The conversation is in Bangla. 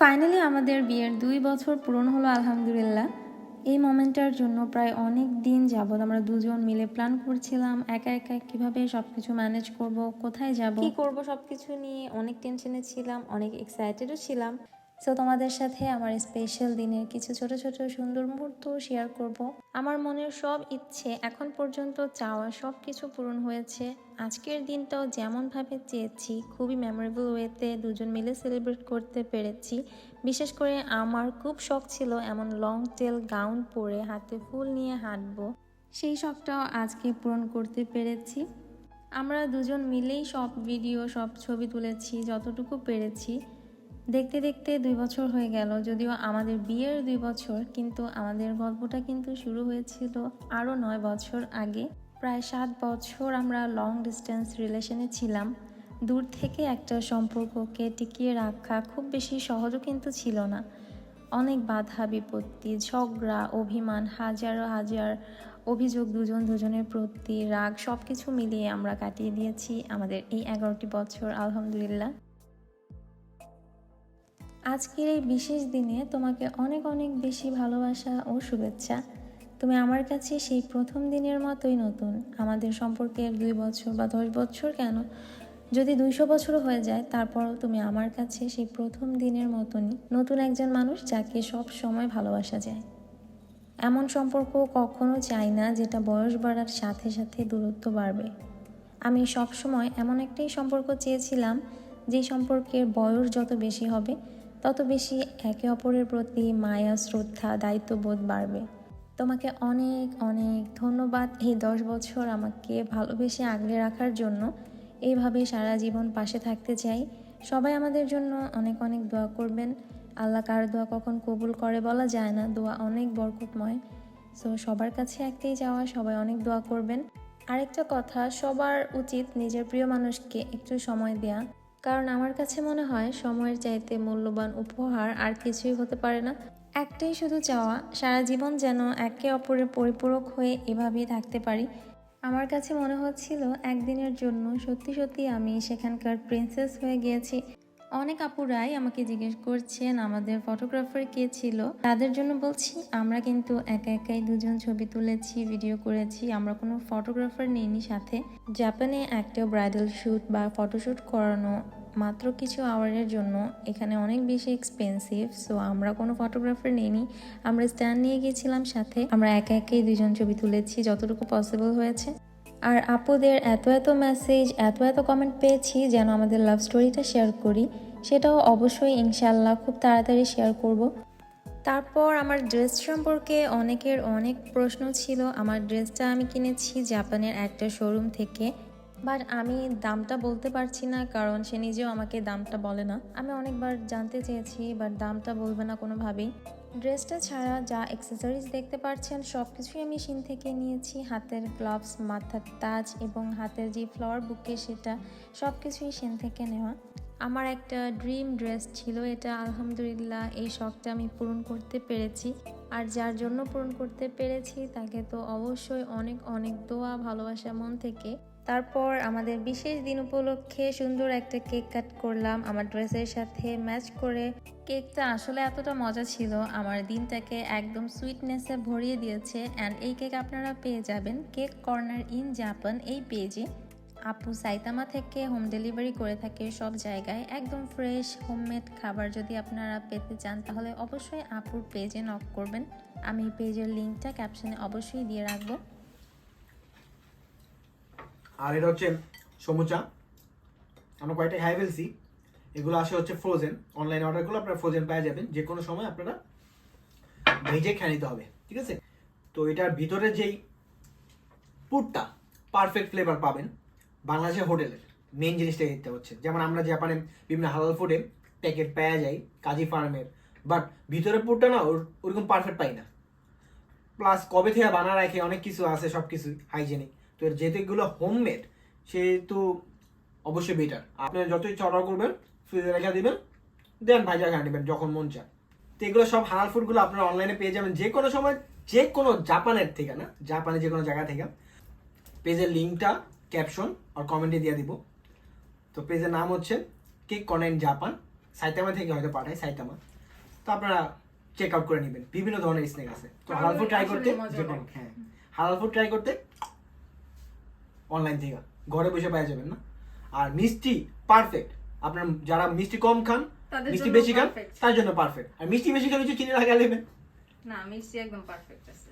ফাইনালি আমাদের বিয়ের দুই বছর পূরণ হলো, আলহামদুলিল্লাহ। এই মোমেন্টটার জন্য প্রায় অনেক দিন যাবৎ আমরা দুজন মিলে প্ল্যান করছিলাম, একা একা কীভাবে সব কিছু ম্যানেজ করব, কোথায় যাব, কি করব সব কিছু নিয়ে অনেক টেনশনে ছিলাম, অনেক এক্সাইটেডও ছিলাম। সো তোমাদের সাথে আমার স্পেশাল দিনের কিছু ছোট ছোট, সুন্দর মুহূর্ত শেয়ার করব। আমার মনের সব ইচ্ছে এখন পর্যন্ত চাওয়া সব কিছু পূরণ হয়েছে। আজকের দিনটাও যেমনভাবে চেয়েছি, খুবই মেমোরেবল ওয়েতে দুজন মিলে সেলিব্রেট করতে পেরেছি। বিশেষ করে আমার খুব শখ ছিল এমন লং টেল গাউন পরে হাতে ফুল নিয়ে হাঁটবো। সেই শখটাও আজকে পূরণ করতে পেরেছি। আমরা দুজন মিলেই সব ভিডিও সব ছবি তুলেছি, যতটুকু পেরেছি। দেখতে দেখতে দুই বছর হয়ে গেল, যদিও আমাদের বিয়ের দুই বছর, কিন্তু আমাদের গল্পটা কিন্তু শুরু হয়েছিল আরও নয় বছর আগে। প্রায় সাত বছর আমরা লং ডিস্টেন্স রিলেশনে ছিলাম। দূর থেকে একটা সম্পর্ককে টিকিয়ে রাখা খুব বেশি সহজও কিন্তু ছিল না। অনেক বাধা, বিপত্তি, ঝগড়া, অভিমান, হাজার হাজার অভিযোগ, দুজন দুজনের প্রতি রাগ সব কিছু মিলিয়ে আমরা কাটিয়ে দিয়েছি আমাদের এই এগারোটি বছর, আলহামদুলিল্লাহ। আজকের এই বিশেষ দিনে তোমাকে অনেক অনেক বেশি ভালোবাসা ও শুভেচ্ছা। তুমি আমার কাছে সেই প্রথম দিনের মতোই নতুন। আমাদের সম্পর্কের দুই বছর বা দশ বছর কেন? যদি দুইশো বছরও হয়ে যায়, তারপরও তুমি আমার কাছে সেই প্রথম দিনের মতনই নতুন একজন মানুষ যাকে সব সময় ভালোবাসা যায়। এমন সম্পর্ক কখনো চাই না যেটা বয়স বাড়ার সাথে সাথে দূরত্ব বাড়বে। আমি সব সময় এমন একটাই সম্পর্ক চেয়েছিলাম যে সম্পর্কের বয়স যত বেশি হবে তত বেশি একে অপরের প্রতি মায়া, শ্রদ্ধা, দায়িত্ববোধ বাড়বে। তোমাকে অনেক অনেক ধন্যবাদ এই দশ বছর আমাকে ভালোবেসে আগলে রাখার জন্য। এইভাবে সারা জীবন পাশে থাকতে চাই। সবাই আমাদের জন্য অনেক অনেক দোয়া করবেন। আল্লাহ কার দোয়া কখন কবুল করে বলা যায় না। দোয়া অনেক বরকতময়। সো সবার কাছে একটাই যাওয়া সবাই অনেক দোয়া করবেন। আরেকটা কথা, সবার উচিত নিজের প্রিয় মানুষকে একটু সময় দেয়া। কারণ আমার কাছে মনে হয় সময়ের চাইতে মূল্যবান উপহার আর কিছুই হতে পারে না। একটাই শুধু চাওয়া, সারা জীবন যেন একে অপরের পরিপূরক হয়ে এভাবেই থাকতে পারি। আমার কাছে মনে হচ্ছিল একদিনের জন্য সত্যি সত্যি আমি সেখানকার প্রিন্সেস হয়ে গিয়েছি। অনেক আপুরাই আমাকে জিজ্ঞেস করছেন আমাদের ফটোগ্রাফার কে ছিল। তাদের জন্য বলছি, আমরা কিন্তু একা একাই দুজন ছবি তুলেছি ভিডিও করেছি, আমরা কোনো ফটোগ্রাফার নিইনি সাথে। জাপানে একটা ব্রাইডাল শ্যুট বা ফটোশ্যুট করানো মাত্র কিছু আওয়ারের জন্য, এখানে অনেক বেশি এক্সপেন্সিভ সো আমরা কোনো ফটোগ্রাফার নিইনি। আমরা স্ট্যান্ড নিয়ে গিয়েছিলাম সাথে। আমরা একা একাই দুজন ছবি তুলেছি, যতটুকু পসিবল হয়েছে। আর আপুদের এত এত মেসেজ এত এত কমেন্ট পেয়েছি যেন আমাদের লাভ স্টোরিটা শেয়ার করি। সেটাও অবশ্যই ইনশাল্লাহ খুব তাড়াতাড়ি শেয়ার করব। তারপর আমার ড্রেস সম্পর্কে অনেকের অনেক প্রশ্ন ছিল। আমার ড্রেসটা আমি কিনেছি জাপানের একটা শোরুম থেকে। বাট আমি দামটা বলতে পারছি না, কারণ সে নিজেও আমাকে দামটা বলে না। আমি অনেকবার জানতে চেয়েছি, বাট দামটা বলবে না কোনোভাবেই। ড্রেসটা ছাড়া যা অ্যাক্সেসরিজ দেখতে পাচ্ছেন সব কিছুই আমি সিন থেকে নিয়েছি। হাতের গ্লাভস মাথার তাজ এবং হাতের যে ফ্লাওয়ার বুকে সেটা সব কিছুই সেন থেকে নেওয়া। আমার একটা ড্রিম ড্রেস ছিল, এটা আলহামদুলিল্লাহ এই শখটা আমি পূরণ করতে পেরেছি। আর যার জন্য পূরণ করতে পেরেছি, তাকে তো অবশ্যই অনেক অনেক দোয়া, ভালোবাসা, মন থেকে। তারপর আমাদের বিশেষ দিন উপলক্ষে সুন্দর একটা কেক কাট করলাম। আমার ড্রেসের সাথে ম্যাচ করে কেকটা আসলে এতটা মজা ছিল। আমার দিনটাকে একদম সুইটনেসে ভরিয়ে দিয়েছে। অ্যান্ড এই কেক আপনারা পেয়ে যাবেন। কেক কর্নার ইন জাপান এই পেজে। আপু সাইতামা থেকে হোম ডেলিভারি করে থাকে সব জায়গায়। একদম ফ্রেশ হোমমেড খাবার যদি আপনারা পেতে চান, তাহলে অবশ্যই আপুর পেজে নক করবেন। আমি পেজের লিঙ্কটা ক্যাপশনে অবশ্যই দিয়ে রাখব। আর এটা হচ্ছে সমুচা। আমরা কয়েকটা খাই ফেলছি। এগুলো আসে হচ্ছে ফ্রোজেন অনলাইন অর্ডারগুলো আপনারা ফ্রোজেন পেয়ে যাবেন। যে কোনো সময় আপনারা ভেজে খেয়ে নিতে হবে। ঠিক আছে? তো এটার ভিতরে যেই পুরটা পারফেক্ট ফ্লেভার পাবেন, বাংলাদেশের হোটেলের মেন জিনিসটা দেখতে হচ্ছে। যেমন আমরা জাপানে বিভিন্ন হালাল ফুডে প্যাকেট পাওয়া যায় কাজী ফার্মের। বাট ভিতরের পুরটা না, ওর ওরকম পারফেক্ট পাই না। প্লাস কবে থেকে বানা রাখে, অনেক কিছু আছে সব কিছু হাইজেনিক তো এর যেহেতু এগুলো হোমমেড সেহেতু অবশ্যই বেটার আপনি যত ইচ্ছা অর্ডার করবেন ফ্রিজে রেখে দিবেন দেন ভাইজা খেয়ে নেবেন যখন মন চায়। তো এগুলো সব হালাল ফুডগুলো আপনারা অনলাইনে পেয়ে যাবেন যে কোনো সময় যে কোনো জাপানের থেকে না জাপানের যে কোনো জায়গা থেকে। পেজের লিঙ্কটা ক্যাপশন আর কমেন্টে দিয়ে দিব। তো পেজের নাম হচ্ছে cake corner in Japan Saitama থেকে হয়তো পাঠায় সাইতামা। তো আপনারা চেক আউট করে নেবেন। বিভিন্ন ধরনের স্ন্যাক আছে। তো হালাল ফুড ট্রাই করতে। হ্যাঁ। হালাল ফুড ট্রাই করতে অনলাইন থেকে। ঘরে বসে পাওয়া যাবেন না। আর মিষ্টি পারফেক্ট আপনার যারা মিষ্টি কম খান মিষ্টি বেশি খান তার জন্য পারফেক্ট আর মিষ্টি বেশি খান হচ্ছে চিনি লাগা নেবেন না। মিষ্টি একদম পারফেক্ট আছে।